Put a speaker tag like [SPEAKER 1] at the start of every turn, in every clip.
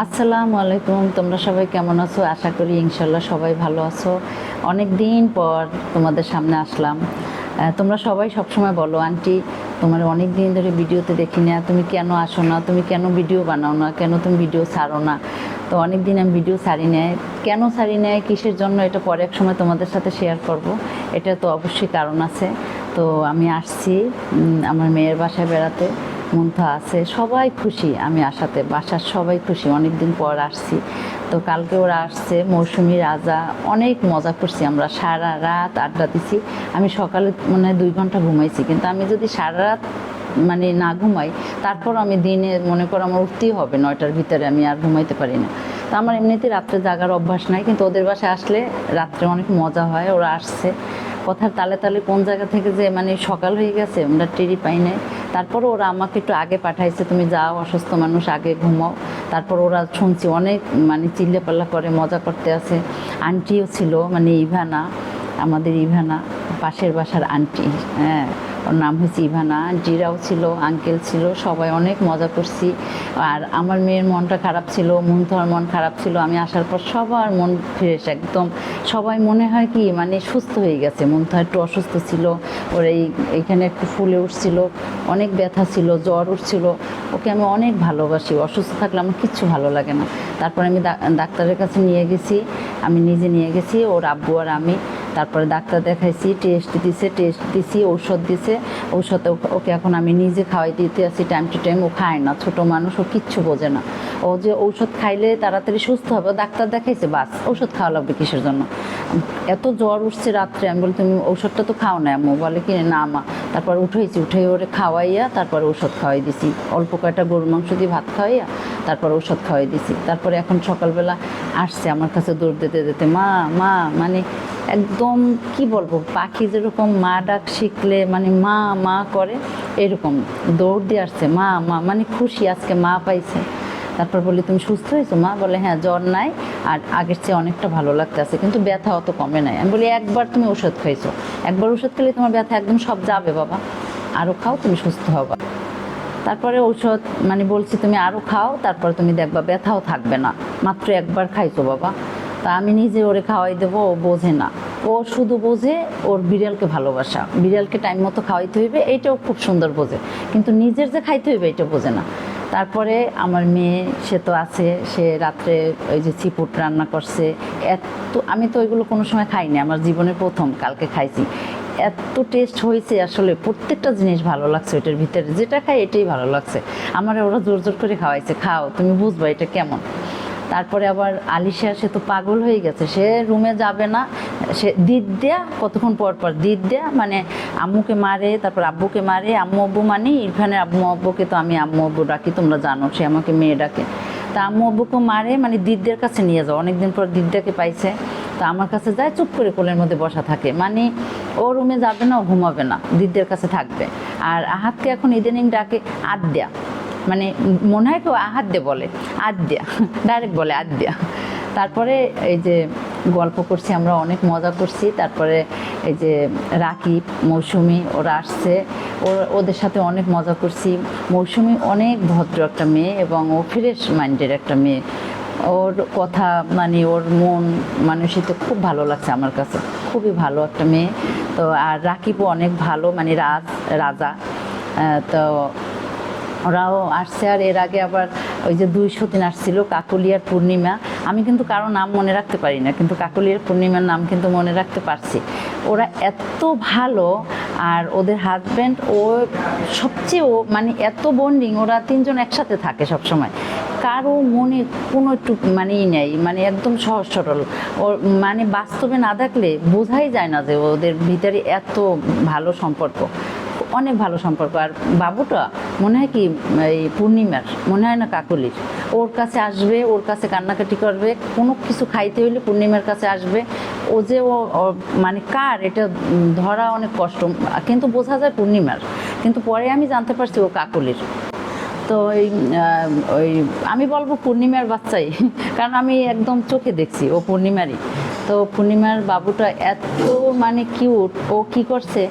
[SPEAKER 1] আসসালামু আলাইকুম, তোমরা সবাই কেমন আছো? আশা করি ইনশাল্লাহ সবাই ভালো আছো। অনেক দিন পর তোমাদের সামনে আসলাম। তোমরা সবাই সবসময় বলো, আন্টি, তোমার অনেক দিন ধরে ভিডিওতে দেখি না তুমি কেন আসো না? তুমি কেন ভিডিও বানাও না? কেন তুমি ভিডিও ছাড়ো না? তো অনেক দিন আমি ভিডিও ছাড়ি নেয় কেন ছাড়ি নেয় কিসের জন্য? এটা পরে এক সময় তোমাদের সাথে শেয়ার করব। এটা তো অবশ্যই কারণ আছে। তো আমি আসছি আমার মেয়ের বাসায় বেড়াতে। মুন্থা আছে, সবাই খুশি আমি আসাতে বাসার সবাই খুশি অনেক দিন পর আসছি। তো কালকে ওরা আসছে, মৌসুমি, রাজা, অনেক মজা করছি আমরা, সারা রাত আড্ডা দিছি। আমি সকালে মানে দুই ঘণ্টা ঘুমাইছি, কিন্তু আমি যদি সারা রাত মানে না ঘুমাই তারপর আমি দিনে মনে করো আমার উঠতেই হবে, নয়টার ভিতরে আমি আর ঘুমাইতে পারি না। তো আমার এমনিতে রাত্রে জাগার অভ্যাস নাই, কিন্তু ওদের বাসায় আসলে রাত্রে অনেক মজা হয়, ওরা আসছে। কথার তালে তালে কোন জায়গা থেকে যে মানে সকাল হয়ে গেছে, আমরা টেরি পাই নাই। তারপর ওরা আমাকে একটু আগে পাঠাইছে, তুমি যাও, অসুস্থ মানুষ, আগে ঘুমাও। তারপর ওরা শুনছি অনেক মানে চিল্লাপাল্লা করে, মজা করতে আছে। আন্টিও ছিল মানে ইভানা, আমাদের ইভানা, পাশের বাসার আন্টি হ্যাঁ। ওর নাম হচ্ছে ইভানা। জিরাও ছিল, আঙ্কেল ছিল, সবাই অনেক মজা করছি। আর আমার মেয়ের মনটা খারাপ ছিল মুন্থার মন খারাপ ছিল। আমি আসার পর সবার মন ফ্রেশ একদম। সবাই মনে হয় কি মানে সুস্থ হয়ে গেছে। মুন্থা একটু অসুস্থ ছিল, ওর এই এইখানে একটু ফুলে উঠছিল, অনেক ব্যথা ছিল, জ্বর উঠছিল। ওকে আমি অনেক ভালোবাসি। অসুস্থ থাকলে আমার কিচ্ছু ভালো লাগে না। তারপর আমি ডাক্তারের কাছে নিয়ে গেছি। আমি নিজে নিয়ে গেছি, ওর আব্বু আর আমি। তারপরে ডাক্তার দেখাইছি টেস্ট দিছে টেস্ট দিছি, ঔষধ দিছে। ঔষধ ওকে এখন আমি নিজে খাওয়াই দিতে আছি টাইম টু টাইম ও খায় না, ছোট মানুষ, ও কিচ্ছু বোঝে না। ও যে ঔষধ খাইলে তাড়াতাড়ি সুস্থ হবে ডাক্তার দেখাইছে, বাস, ঔষধ খাওয়া লাগবে কিসের জন্য? এত জ্বর উঠছে রাত্রে, আমি বলি, তুমি ঔষধটা তো খাও না আম্মু বলে, কি না মা। তারপর উঠেছি, উঠে ওরে খাওয়াইয়া তারপর ঔষধ খাওয়াই দিছি। অল্প কয়েকটা গরুর মাংস দিয়ে ভাত খাওয়াইয়া তারপর ঔষধ খাওয়াই দিছি। তারপরে এখন সকালবেলা আসছে আমার কাছে দৌড় দিতে দিতে, মা মা মানে একদম, কি বলব, পাখি যেরকম মা ডাক শিখলে মানে মা মা করে, এরকম দৌড় দিয়ে আসছে, মা মা মানে খুশি আজকে মা পাইছে। তারপর বলি তুমি সুস্থ হয়েছো? মা বলে হ্যাঁ জ্বর নাই, আর আগের চেয়ে অনেকটা ভালো লাগতেছে, কিন্তু ব্যথা অত কমে নাই। আমি বলি, একবার তুমি ওষুধ খাইছো, একবার ওষুধ খেলে তোমার ব্যথা একদম সব যাবে, বাবা। আরও খাও, তুমি সুস্থ হবা। তারপরে ঔষধ মানে বলছি, তুমি আরও খাও, তারপরে তুমি দেখবা, ব্যথাও থাকবে না, মাত্র একবার খাইছো, বাবা। তা আমি নিজে ওরে খাওয়াই দেবো, ও বোঝে না। ও শুধু বোঝে ওর বিড়ালকে ভালোবাসা। বিড়ালকে টাইম মতো খাওয়াইতে হইবে, এইটাও খুব সুন্দর বোঝে। কিন্তু নিজের যে খাইতে হইবে এটা বোঝে না। তারপরে আমার মেয়ে, সে তো আছে, সে রাত্রে ওই যে চিপুট রান্না করছে। এত, আমি তো ওইগুলো কোনো সময় খাইনি আমার জীবনের প্রথম, কালকে খাইছি। এত টেস্ট হয়েছে আসলে, প্রত্যেকটা জিনিস ভালো লাগছে ওইটার ভিতরে। যেটা খাই এটাই ভালো লাগছে। আমার ওরা জোর জোর করে খাওয়াইছে, খাও, তুমি বুঝবা এটা কেমন। তারপরে আবার আলিশা, সে তো পাগল হয়ে গেছে। সে রুমে যাবে না। সে দিদ দেয়া কতক্ষণ পর পর দিদ দেয়া মানে আম্মুকে মারে, তারপর আব্বুকে মারে, আম্মু আব্বু মানে ইরফানের আম্মু আব্বুকে তো আমি আম্মু আব্বু ডাকি, তোমরা জানো, সে আমাকে মেয়ে ডাকে। তা আম্মু আব্বুকে মারে মানে দিদদের কাছে নিয়ে যাও। অনেকদিন পর দিদটাকে পাইছে। তা আমার কাছে যায়, চুপ করে কোলের মধ্যে বসা থাকে। মানে ও রুমে যাবে না, ও ঘুমাবে না। দিদদের কাছে থাকবে। আর আহাতকে এখন ইদানিং ডাকে আদ্যা। মানে মনে হয় কেউ আহাদ্যে বলে, আদ্যা ডাইরেক্ট বলে আদ্যা। তারপরে এই যে গল্প করছি, আমরা অনেক মজা করছি। তারপরে এই যে রাকিব, মৌসুমি, ওরা আসছে। ওদের সাথে অনেক মজা করছি। মৌসুমি অনেক ভদ্র একটা মেয়ে এবং ও ফ্রেশ মাইন্ডের একটা মেয়ে। ওর কথা মানে ওর মন মানসিকতা খুব ভালো লাগছে আমার কাছে। খুবই ভালো একটা মেয়ে। তো আর রাকিবও অনেক ভালো মানে রাজ, রাজা। তো ওরাও আসছে আর এর আগে আবার ওই যে দুইশো দিন আসছিল, কাকলিয়ার পূর্ণিমা। আমি কিন্তু কারও নাম মনে রাখতে পারি না, কিন্তু কাকলিয়ার পূর্ণিমার নাম কিন্তু মনে রাখতে পারছি। ওরা এত ভালো আর ওদের হাজব্যান্ড ও সবচেয়ে ও মানে এত বন্ডিং ওরা তিনজন একসাথে থাকে সব সময় কারও মনে কোনো একটু মানে ই নেই মানে একদম সহজ সরল। ও মানে বাস্তবে না থাকলে বোঝাই যায় না যে ওদের ভিতরে এত ভালো সম্পর্ক। অনেক ভালো সম্পর্ক। আর বাবুটা মনে হয় কি, এই পূর্ণিমার, মনে হয় না কাকলির। ওর কাছে আসবে, ওর কাছে কান্নাকাটি করবে, কোনো কিছু খাইতে হইলে পূর্ণিমার কাছে আসবে। ও যে ও মানে কার, এটা ধরা অনেক কষ্ট। কিন্তু বোঝা যায় পূর্ণিমার। কিন্তু পরে আমি জানতে পারছি ও কাকলির। তো ওই ওই, আমি বলব পূর্ণিমার বাচ্চাই। কারণ আমি একদম চোখে দেখছি ও পূর্ণিমারই। তো পূর্ণিমার বাবুটা এত মানে কিউট ও কি করছে?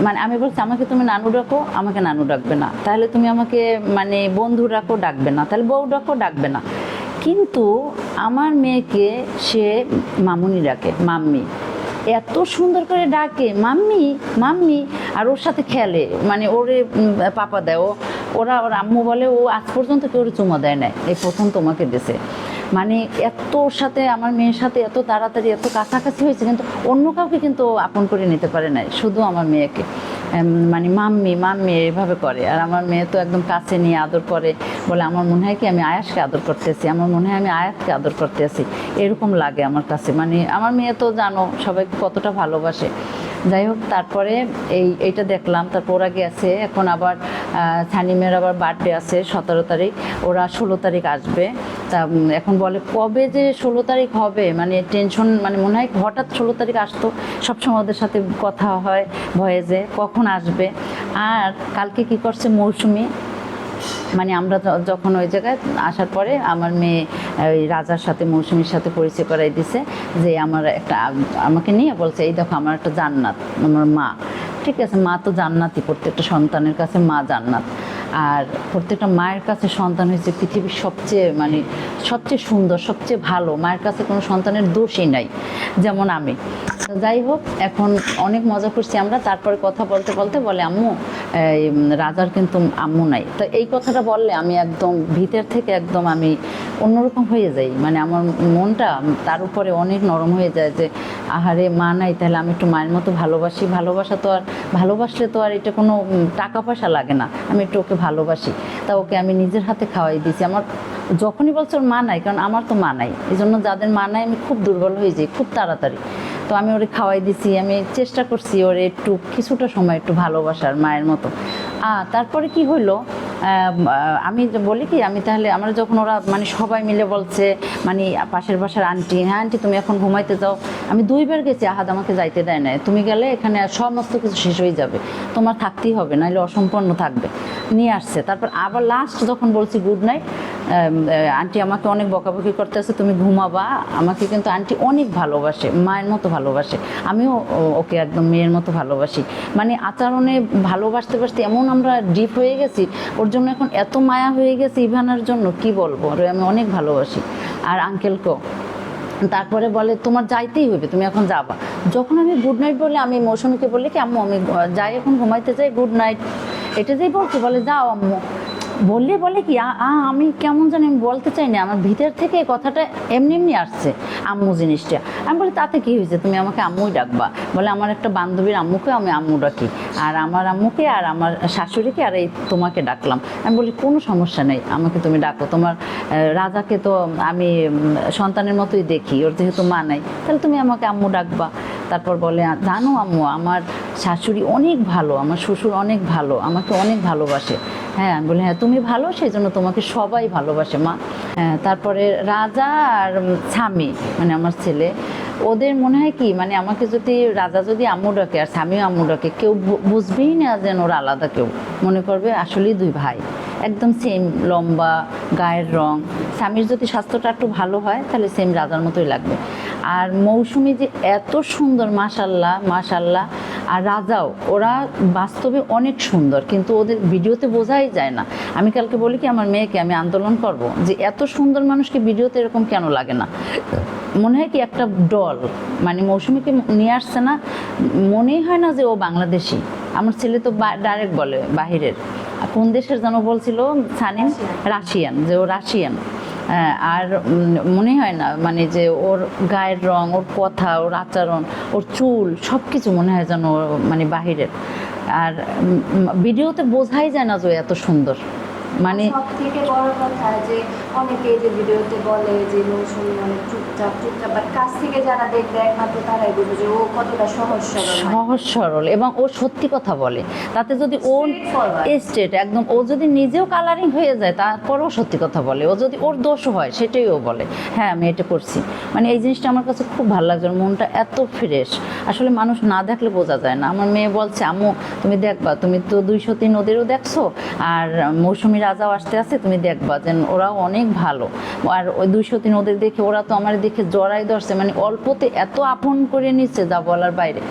[SPEAKER 1] মানে আমি বলছি, আমাকে তুমি নানু ডাকো, আমাকে নানু ডাকবে না। তাহলে তুমি আমাকে মানে বন্ধু ডাকো, ডাকবে না। তাহলে বউ ডাকো, ডাকবে না। কিন্তু আমার মেয়েকে সে মামুনি ডাকে, মাম্মি। এত সুন্দর করে ডাকে, মাম্মি মাম্মি। আর ওর সাথে খেলে মানে ওরে পাপা দেয়। ওরা, ওর আম্মু বলে, ও আজ পর্যন্ত কেউ চুমা দেয় না এই প্রথম তোমাকে দিছে। মানে এত সাথে আমার মেয়ের সাথে এত তাড়াতাড়ি, এত কাছাকাছি হয়েছে কিন্তু অন্য কাউকে কিন্তু আপন করে নিতে পারে নাই, শুধু আমার মেয়েকে। মানে মাম্মি মাম্মি এভাবে করে। আর আমার মেয়ে তো একদম কাছে নিয়ে আদর করে বলে, আমার মনে হয় কি আমি আয়াসকে আদর করতে করতেছি, আমার মনে হয় আমি আয়াতকে আদর করতে করতেছি। এরকম লাগে আমার কাছে। মানে আমার মেয়ে তো জানো সবাইকে কতটা ভালোবাসে। যাই হোক, তারপরে এই, এইটা দেখলাম, তারপর ওরা গেছে, এখন আবার সানিমের আবার বার্থডে আছে সতেরো তারিখ, ওরা ষোলো তারিখ আসবে। তা এখন বলে, কবে যে ষোলো তারিখ হবে মানে টেনশন মানে মনে হয় হঠাৎ ষোলো তারিখ আসতো, সবসময় ওদের সাথে কথা হয় ভয়েসে কখন আসবে? আর কালকে কি করছে মৌসুমি? মানে আমরা যখন ওই জায়গায় আসার পরে আমার মেয়ে ওই রাজার সাথে, মৌসুমীর সাথে পরিচয় করাই দিছে, যে আমার একটা, আমাকে নিয়ে বলছে, এই দেখো, আমার একটা জান্নাত, আমার মা। ঠিক আছে, মা তো জান্নাতই, প্রত্যেকটা সন্তানের কাছে মা জান্নাত। আর প্রত্যেকটা মায়ের কাছে সন্তান হয়েছে পৃথিবীর সবচেয়ে মানে সবচেয়ে সুন্দর, সবচেয়ে ভালো। মায়ের কাছে কোনো সন্তানের দোষই নাই, যেমন আমি। যাই হোক, এখন অনেক মজা করছি আমরা, তারপরে কথা বলতে বলতে বলে, আম্মু রাজার কিন্তু আম্মু নাই। তো এই কথাটা বললে আমি একদম ভিতর থেকে একদম আমি অন্যরকম হয়ে যাই। মানে আমার মনটা তার উপরে অনেক নরম হয়ে যায় যে, আহারে, মা নাই, তাহলে আমি একটু মায়ের মতো ভালোবাসি। ভালোবাসা তো আর, ভালোবাসলে তো আর এটা কোনো টাকা পয়সা লাগে না। আমি একটু ওকে ভালোবাসি। তা ওকে আমি নিজের হাতে খাওয়াই দিয়েছি। আমার যখনই বলছে ওর মা নাই কারণ আমার তো মা নাই। এই জন্য যাদের মা নাই আমি খুব দুর্বল হয়ে যাই খুব তাড়াতাড়ি। তো আমি ওরে খাওয়াই দিছি আমি চেষ্টা করছি ওরে একটু কিছুটা সময় একটু ভালোবাসার মায়ের মতো। তারপরে কি আহ, আমি বলি কি আমি তাহলে আমরা যখন ওরা মানে সবাই মিলে বলছে মানে পাশের বাসার আন্টি হ্যাঁ আন্টি তুমি এখন ঘুমাইতে যাও। আমি দুইবার গেছি আহাদ আমাকে যাইতে দেয় না তুমি গেলে এখানে সমস্ত কিছু শেষ হয়ে যাবে। তোমার থাকতেই হবে নাহলে অসম্পন্ন থাকবে। নিয়ে আসছে। তারপর আবার লাস্ট যখন বলছি গুড নাইট আন্টি আমাকে অনেক বকাবকি করতে আছে তুমি ঘুমাবা। আমাকে কিন্তু আন্টি অনেক ভালোবাসে, মায়ের মতো ভালোবাসে। আমিও ওকে একদম মেয়ের মতো ভালোবাসি। মানে আচরণে ভালোবাসতে, বাসতে এমন আমরা ডিপ হয়ে গেছি, ওর জন্য এখন এত মায়া হয়ে গেছে ইভানার জন্য, কি বলব? ওরে আমি অনেক ভালোবাসি। আর আঙ্কেলকেও তারপরে বলে, তোমার যাইতেই হবে তুমি এখন যাবা। যখন আমি গুড নাইট বলে, আমি মৌসুমীকে বলি কি আমি যাই, এখন ঘুমাইতে যাই গুড নাইট এটা যেই বলছি, বলে, যাও আম্মু। বললে বলে কি আমি কেমন জানি আমি বলতে চাই না, আমার ভিতর থেকে কথাটা এমনি এমনি আসছে, আম্মু জিনিসটা। আমি বলি, তাতে কি হয়েছে? তুমি আমাকে আম্মুই ডাকবা। বলে, আমার একটা বান্ধবীর আম্মুকে আমি আম্মু ডাকি, আর আমার আম্মুকে, আর আমার শাশুড়িকে, আর এই তোমাকে ডাকলাম। আমি বলি, কোনো সমস্যা নেই, আমাকে তুমি ডাকো। তোমার রাজাকে তো আমি সন্তানের মতোই দেখি, ওর যেহেতু মা নাই, তাহলে তুমি আমাকে আম্মু ডাকবা। তারপর বলে, জানো আম্মু, আমার শাশুড়ি অনেক ভালো, আমার শ্বশুর অনেক ভালো, আমাকে অনেক ভালোবাসে। হ্যাঁ আমি বলি হ্যাঁ তুমি ভালো সেই জন্য তোমাকে সবাই ভালোবাসে, মা। হ্যাঁ তারপরে রাজা আর স্বামী মানে আমার ছেলে, ওদের মনে হয় কি মানে আমাকে যদি, রাজা যদি আম্মু ডাকে আর স্বামীও আম্মু ডাকে, কেউ বুঝবেই না যেন ওরা আলাদা কেউ। মনে করবে আসলেই দুই ভাই, একদম সেম লম্বা, গায়ের রং। স্বামীর যদি স্বাস্থ্যটা একটু ভালো হয়, তাহলে সেম রাজার মতোই লাগবে। আর মৌসুমি যে এত সুন্দর, মাশাল্লাহ মাশাল্লাহ আর রাজাও, ওরা বাস্তবে অনেক সুন্দর, কিন্তু ওদের ভিডিওতে বোঝাই যায় না। আমি কালকে বলি কি, আমার মেয়েকে আমি আন্দোলন করব, যে এত সুন্দর মানুষকে ভিডিওতে এরকম কেন লাগে না? মনে হয় কি একটা ডল মানে মৌসুমিকে নিয়ে আসছে না, মনেই হয় না যে ও বাংলাদেশি। আমার ছেলে তো ডাইরেক্ট বলে, বাহিরের। কোন দেশের যেন বলছিল, সানিম? রাশিয়ান, যে ও রাশিয়ান। আর মনে হয় না মানে যে ওর গায়ের রং, ওর কথা, ওর আচরণ, ওর চুল সব কিছু মনে হয় যেন মানে বাহিরের। আর ভিডিওতে বোঝাই যায় না যে এত সুন্দর। মানে
[SPEAKER 2] সব থেকে বড় কথা যে অনেকে যে ভিডিওতে বলে যে মৌসুমি অনেক চুপচাপ চুপচাপ বাট কাছ থেকে যারা দেখবে একমাত্র তারাই বুঝবে যে ও কতটা সহজ সরল
[SPEAKER 1] সহজ সরল এবং ও সত্যি কথা বলে। তাতে যদি ও. স্টেট একদম ও যদি নিজেও কালারিং হয়ে যায় তারপরেও সত্যি কথা বলে। ও যদি ওর দোষ হয় সেটাই ও বলে। হ্যাঁ আমি এটা করছি। মানে এই জিনিসটা আমার কাছে খুব ভালো লাগছে মনটা এত ফ্রেশ আসলে মানুষ না দেখলে বোঝা যায় না। আমার মেয়ে বলছে আম্মু তুমি দেখবা তুমি তো দুইশো তিন ওদেরও দেখছ আর মৌসুমি রাজাও আসতে আসতে তুমি দেখবা যে ওরাও অনেক ভালো। আর ওই দুইশো তিন ওদের দেখে ওরা তো আমার দেখে জড়াই ধরছে মানে অল্পতে এত আপন করে নিচ্ছে যা বলার বাইরে।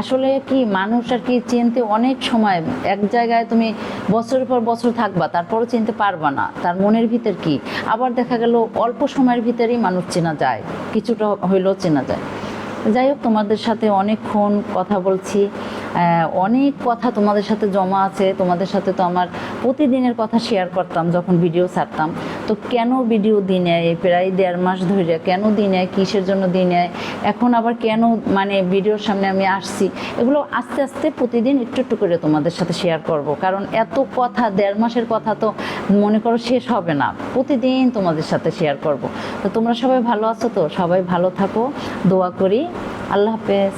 [SPEAKER 1] আসলে কি মানুষ আর কি চিনতে অনেক সময়, এক জায়গায় তুমি বছরের পর বছর থাকবা, তারপরও চিনতে পারবা না, তার মনের ভিতর কি? আবার দেখা গেল অল্প সময়ের ভিতরেই মানুষ চেনা যায়, কিছুটা হইলেও চেনা যায়। যাই হোক, তোমাদের সাথে অনেকক্ষণ কথা বলছি। অনেক কথা তোমাদের সাথে জমা আছে। তোমাদের সাথে তো আমার প্রতিদিনের কথা শেয়ার করতাম যখন ভিডিও ছাড়তাম। তো কেন ভিডিও দিনে এই প্রায় দেড় মাস ধরে কেন দিনে কিসের জন্য দিনে এখন আবার কেন মানে ভিডিওর সামনে আমি আসছি? এগুলো আস্তে আস্তে প্রতিদিন একটু একটু করে তোমাদের সাথে শেয়ার করব। কারণ এত কথা, দেড় মাসের কথা তো মনে করো শেষ হবে না। প্রতিদিন তোমাদের সাথে শেয়ার করব। তো তোমরা সবাই ভালো আছো তো? সবাই ভালো থাকো। দোয়া করি। আল্লাহ হাফেজ।